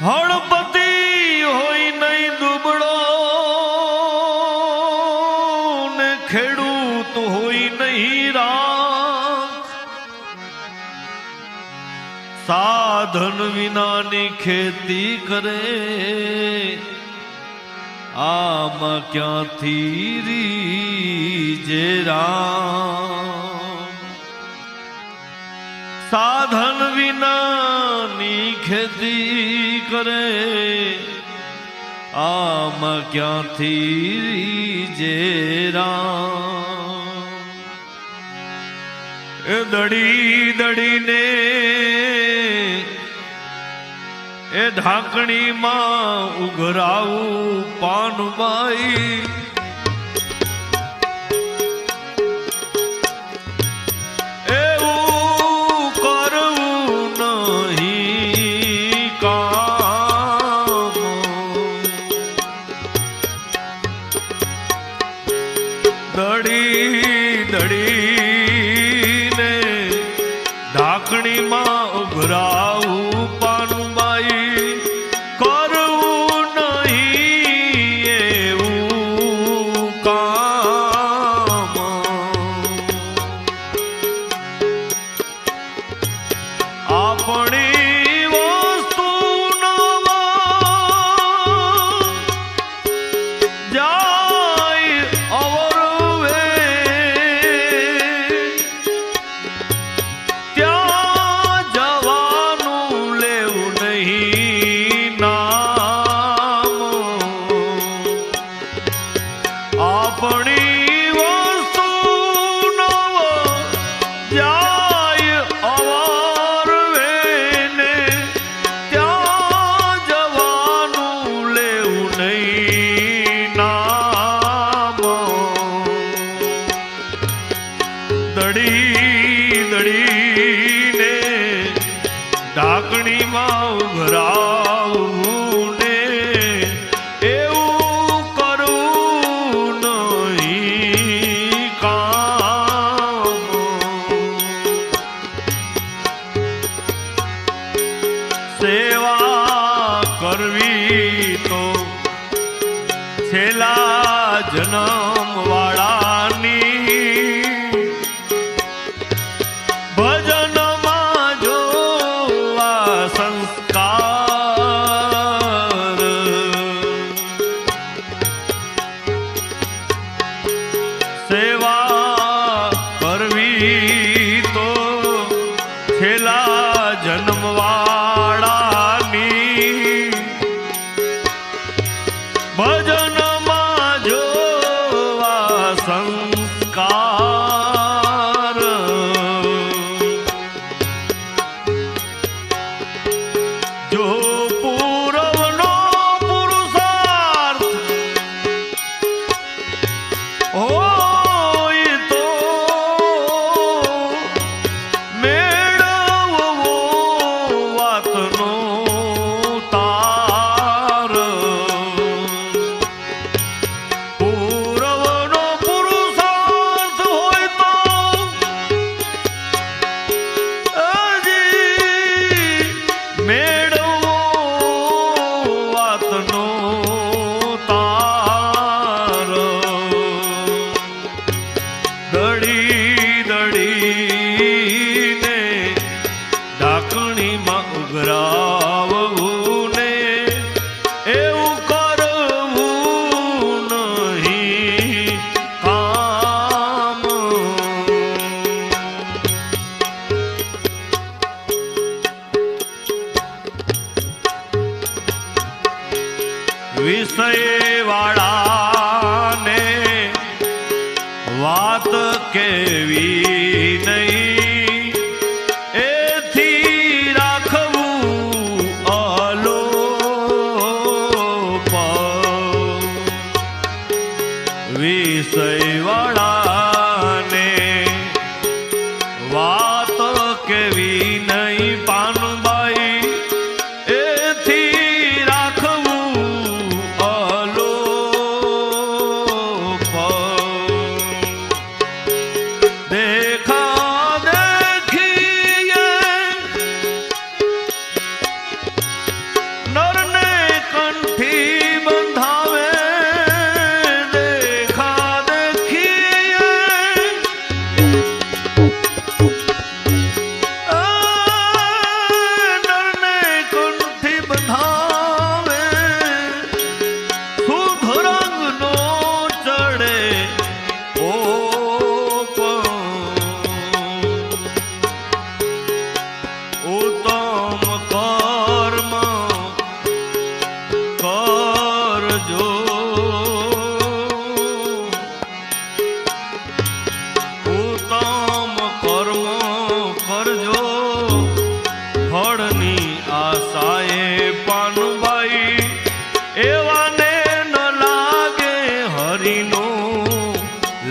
હળપતિ હોય નહીં દુબળો. ને ખેડૂત હોય નહીં રા સાધન વિનાની ખેતી કરે. આમાં ક્યાંથી રીજે રામ સાધન વિનાની ખેતી કરે આમાં ક્યાંથી જે એ દડી દડીને એ ઢાંકણીમાં ઉઘરાવું પાનબાઈ ઢાંકણીમાં ઉભરાવું જન્મ ભજનમાં જોવા સંસ્કાર. સેવા કરવી. દડી દડીને વાત કેવી નહીં?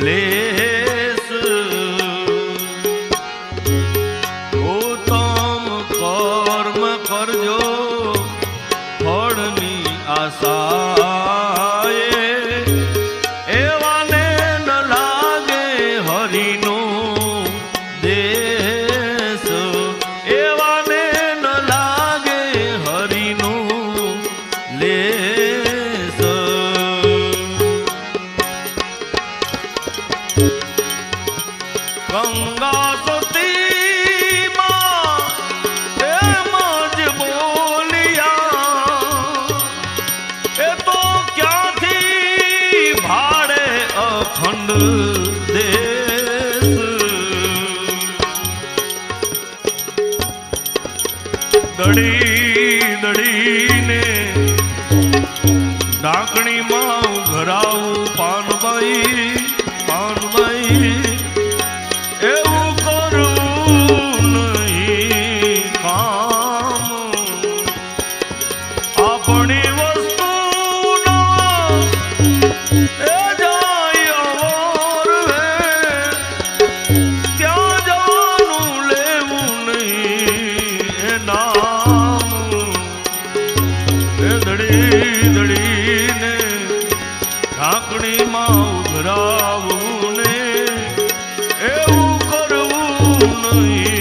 ler. અખંડ દેશ. દડી દડીને ડાકણીમાં ઘરાવું પાનબાઈ પાનબાઈ લાકડીમાં ઉઘરાવું ને એવું કરવું નહીં.